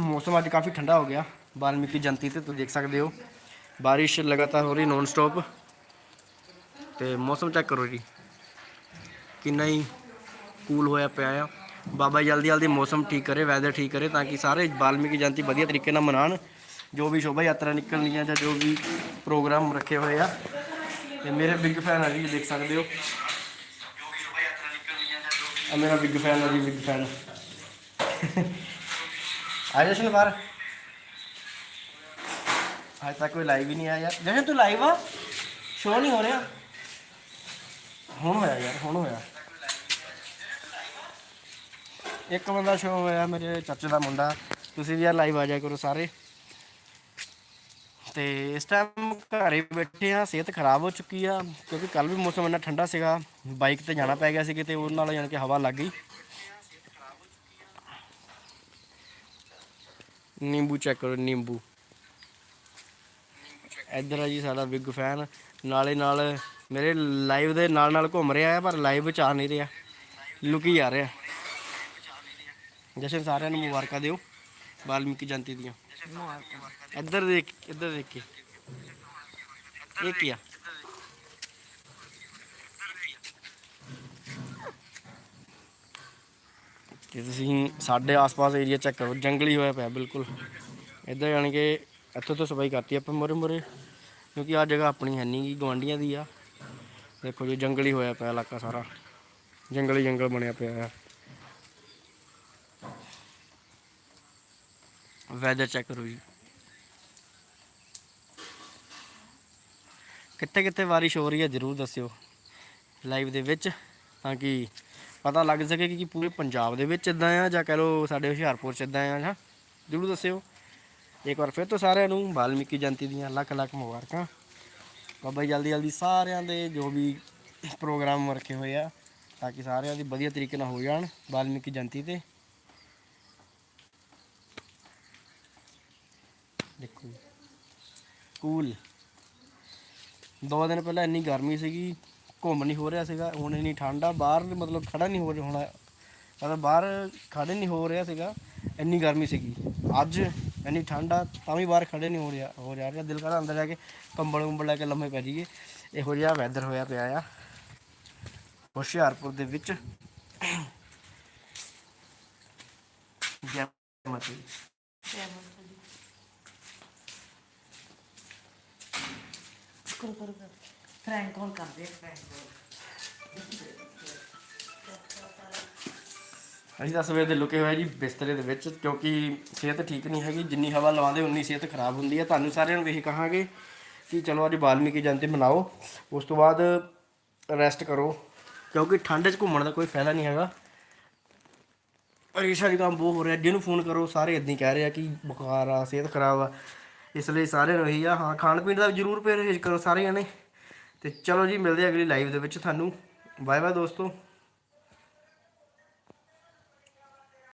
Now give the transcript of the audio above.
ਮੌਸਮ ਅੱਜ ਕਾਫੀ ਠੰਡਾ ਹੋ ਗਿਆ। ਵਾਲਮੀਕੀ ਜਯੰਤੀ ਤੇ ਤੁਸੀਂ ਦੇਖ ਸਕਦੇ ਹੋ। ਬਾਰਿਸ਼ ਲਗਾਤਾਰ ਹੋ ਰਹੀ ਨੌਨ ਸਟਾਪ ਤੇ ਮੌਸਮ ਚੈੱਕ ਕਰੋ ਜੀ। ਕਿੰਨਾ ਹੀ ਕੂਲ ਹੋਇਆ ਪਿਆ ਆ। ਬਾਬਾ ਜੀ ਜਲਦੀ ਜਲਦੀ ਮੌਸਮ ਠੀਕ ਕਰੇ ਵੈਦਰ ਠੀਕ ਕਰੇ ਤਾਂ ਕਿ ਸਾਰੇ ਵਾਲਮੀਕੀ ਜਯੰਤੀ ਵਧੀਆ ਤਰੀਕੇ ਨਾਲ ਮਨਾਉਣ। ਜੋ ਵੀ ਸ਼ੋਭਾ ਯਾਤਰਾ ਨਿਕਲਣੀਆਂ ਜਾਂ ਜੋ ਵੀ ਪ੍ਰੋਗਰਾਮ ਰੱਖੇ ਹੋਏ ਆ। ਤੇ ਮੇਰੇ ਬਿਗ ਫੈਨ ਆ ਜੀ ਦੇਖ ਸਕਦੇ ਹੋ। ਆ ਮੇਰਾ ਬਿਗ ਫੈਨ ਆ ਜੀ ਬਿਗ ਫੈਨ ਆ ਜਸ਼ਨ ਬਾਹਰ ਅੱਜ ਤੱਕ ਕੋਈ ਲਾਈਵ ਹੀ ਨਹੀਂ ਆਇਆ ਯਾਰ। ਜਸ਼ਨ, ਤੂੰ ਲਾਈਵ ਆ? ਸ਼ੋ ਨਹੀਂ ਹੋ ਰਿਹਾ। ਹੁਣ ਹੋਇਆ ਯਾਰ, ਹੁਣ ਹੋਇਆ। ਇੱਕ ਬੰਦਾ ਸ਼ੋ ਹੋਇਆ ਮੇਰੇ ਚਾਚੇ ਦਾ ਮੁੰਡਾ। ਤੁਸੀਂ ਵੀ ਯਾਰ ਲਾਈਵ ਆ ਜਾਇਆ ਕਰੋ ਸਾਰੇ। ਤੇ ਇਸ ਟਾਈਮ ਘਰੇ ਬੈਠੇ ਆ, ਸਿਹਤ ਖਰਾਬ ਹੋ ਚੁੱਕੀ ਆ। ਕਿਉਂਕਿ ਕੱਲ ਵੀ ਮੌਸਮ ਇੰਨਾ ਠੰਡਾ ਸੀਗਾ। ਬਾਈਕ ਤੇ ਜਾਣਾ ਪੈ ਗਿਆ ਸੀ ਕਿਤੇ ਉਹ ਨਾਲ ਜਾਣ ਕੇ ਹਵਾ ਲੱਗ ਗਈ। ਨਿੰਬੂ ਚੈੱਕ ਕਰੋ, ਨਿੰਬੂ। ਇੱਧਰ ਆ ਜੀ ਸਾਡਾ ਬਿਗ ਫੈਨ ਨਾਲੇ ਨਾਲ ਮੇਰੇ ਲਾਈਵ ਦੇ ਨਾਲ ਨਾਲ ਘੁੰਮ ਰਿਹਾ ਹੈ ਪਰ ਲਾਈਵ ਵਿੱਚ ਆ ਨਹੀਂ ਰਿਹਾ। ਲੁਕੀ ਆ ਰਿਹਾ। ਜਸ਼ਨ ਸਾਰਿਆਂ ਨੂੰ ਮੁਬਾਰਕਾਂ ਦਿਓ, ਵਾਲਮੀਕੀ ਜਯੰਤੀ ਦੀਆਂ। ਇੱਧਰ ਦੇਖ ਇੱਧਰ ਦੇਖ ਕੇ। ਇਹ ਕੀ ਆ? ਤੇ ਤੁਸੀਂ ਸਾਡੇ ਆਸ-ਪਾਸ ਏਰੀਆ ਚੈੱਕ ਕਰੋ, ਜੰਗਲੀ ਹੋਇਆ ਪਿਆ, ਬਿਲਕੁਲ। ਇੱਧਰ ਜਾਣ ਕਿ ਇੱਥੋਂ ਤੋਂ ਸਫ਼ਾਈ ਕਰਤੀ ਆਪਾਂ ਮੋਰੇ ਮੋਰੇ ਕਿਉਂਕਿ ਆ ਜਗ੍ਹਾ ਆਪਣੀ ਹੈ ਨਹੀਂ ਗੀ ਗਵਾਂਡੀਆਂ ਦੀ ਆ। ਦੇਖੋ ਜੀ, ਜੰਗਲੀ ਹੋਇਆ ਪਿਆ ਇਲਾਕਾ ਸਾਰਾ। ਜੰਗਲੀ ਜੰਗਲ ਬਣਿਆ ਪਿਆ ਆ। ਵੈਦਰ ਚੈੱਕ ਕਰੋ ਜੀ। ਕਿੱਥੇ ਕਿੱਥੇ ਬਾਰਿਸ਼ ਹੋ ਰਹੀ ਹੈ, ਜਰੂਰ ਦੱਸਿਓ। ਲਾਈਵ ਦੇ ਵਿੱਚ, ਤਾਂ ਕਿ ਪਤਾ ਲੱਗ ਸਕੇ ਕਿ ਪੂਰੇ ਪੰਜਾਬ ਦੇ ਵਿੱਚ ਇਦਾਂ ਆ ਜਾਂ ਕਹ ਲਓ ਸਾਡੇ ਹੁਸ਼ਿਆਰਪੁਰ ਚ ਇਦਾਂ ਆ ਹਾਂ ਜਰੂਰ ਦੱਸਿਓ। ਇੱਕ ਵਾਰ ਫਿਰ ਤੋਂ ਸਾਰਿਆਂ ਨੂੰ ਵਾਲਮੀਕੀ ਜਯੰਤੀ ਦੀਆਂ ਲੱਖ ਲੱਖ ਮੁਬਾਰਕਾਂ। ਬਾਬਾ ਜੀ, ਜਲਦੀ ਜਲਦੀ ਸਾਰਿਆਂ ਦੇ ਜੋ ਵੀ ਪ੍ਰੋਗਰਾਮ ਰੱਖੇ ਹੋਏ ਆ, ਤਾਂ ਕਿ ਸਾਰਿਆਂ ਦੀ ਵਧੀਆ ਤਰੀਕੇ ਨਾਲ ਹੋ ਜਾਣ ਵਾਲਮੀਕੀ ਜਯੰਤੀ ਤੇ। ਦੇਖੋ ਕੂਲ ਦੋ ਦਿਨ ਪਹਿਲਾਂ ਇੰਨੀ ਗਰਮੀ ਸੀਗੀ ਘੁੰਮ ਨਹੀਂ ਹੋ ਰਿਹਾ ਸੀਗਾ, ਹੁਣ ਇੰਨੀ ਠੰਡ ਆ, ਬਾਹਰ ਮਤਲਬ ਖੜਾ ਨਹੀਂ ਹੋ ਰਿਹਾ ਹੋਣਾ। ਮਤਲਬ ਬਾਹਰ ਖੜੇ ਨਹੀਂ ਹੋ ਰਿਹਾ ਸੀਗਾ, ਇੰਨੀ ਗਰਮੀ ਸੀਗੀ। ਅੱਜ ਇੰਨੀ ਠੰਡ ਆ, ਤਾਂ ਵੀ ਬਾਹਰ ਖੜੇ ਨਹੀਂ ਹੋ ਰਿਹਾ ਹੋ ਰਿਹਾ। ਦਿਲ ਕਰਦਾ ਅੰਦਰ ਜਾ ਕੇ ਕੰਬਲ ਕੰਬਲ ਲੈ ਕੇ ਲੰਮੇ ਪੈ ਜਾਈਏ। ਇਹੋ ਜਿਹਾ ਵੈਦਰ ਹੋਇਆ ਪਿਆ ਆ। ਹੁਸ਼ਿਆਰਪੁਰ ਦੇ ਵਿੱਚ। ਜੈ ਮਾਤਾ ਦੀ ਕਰੋ ਕਰੋ ਕਰੋ। ਫਰੈਂਕ ਕਾਲ ਕਰਦੇ ਫਰੈਂਕ ਅਸੀਂ ਤਾਂ ਸਵੇਰ ਦੇ ਲੁਕੇ ਹੋਏ ਜੀ ਬਿਸਤਰੇ ਦੇ ਵਿੱਚ, ਕਿਉਂਕਿ ਸਿਹਤ ਠੀਕ ਨਹੀਂ ਹੈਗੀ, ਜਿੰਨੀ ਹਵਾ ਲਵਾਉਂਦੇ ਉਨੀ ਸਿਹਤ ਖਰਾਬ ਹੁੰਦੀ ਹੈ ਤੁਹਾਨੂੰ ਸਾਰਿਆਂ ਨੂੰ ਇਹ ਕਹਾਂਗੇ ਕਿ ਚਲੋ ਅੱਜ ਵਾਲਮੀਕੀ ਜਨਤੀ ਮਨਾਓ, ਉਸ ਤੋਂ ਬਾਅਦ ਰੈਸਟ ਕਰੋ, ਕਿਉਂਕਿ ਠੰਡ 'ਚ ਘੁੰਮਣ ਦਾ ਕੋਈ ਫਾਇਦਾ ਨਹੀਂ ਹੈਗਾ। ਪਰੇਸ਼ਾਨੀ ਕੰਮ ਬਹੁਤ ਹੋ ਰਿਹਾ, ਜਿਹਨੂੰ ਫੋਨ ਕਰੋ, ਸਾਰੇ ਇਦਾਂ ਹੀ ਕਹਿ ਰਹੇ ਆ ਕਿ ਬੁਖਾਰ ਆ, ਸਿਹਤ ਖਰਾਬ ਆ, ਇਸ ਲਈ ਸਾਰਿਆਂ ਨੂੰ ਇਹੀ ਆ। ਹਾਂ ਖਾਣ ਪੀਣ ਦਾ ਵੀ ਜ਼ਰੂਰ ਪਰਹੇਜ਼ ਕਰੋ ਸਾਰੇ ਜਣੇ ਤੇ ਚਲੋ ਜੀ ਮਿਲਦੇ ਆ ਅਗਲੀ ਲਾਈਵ ਦੇ ਵਿੱਚ। ਤੁਹਾਨੂੰ ਬਾਏ ਬਾਏ ਦੋਸਤੋ।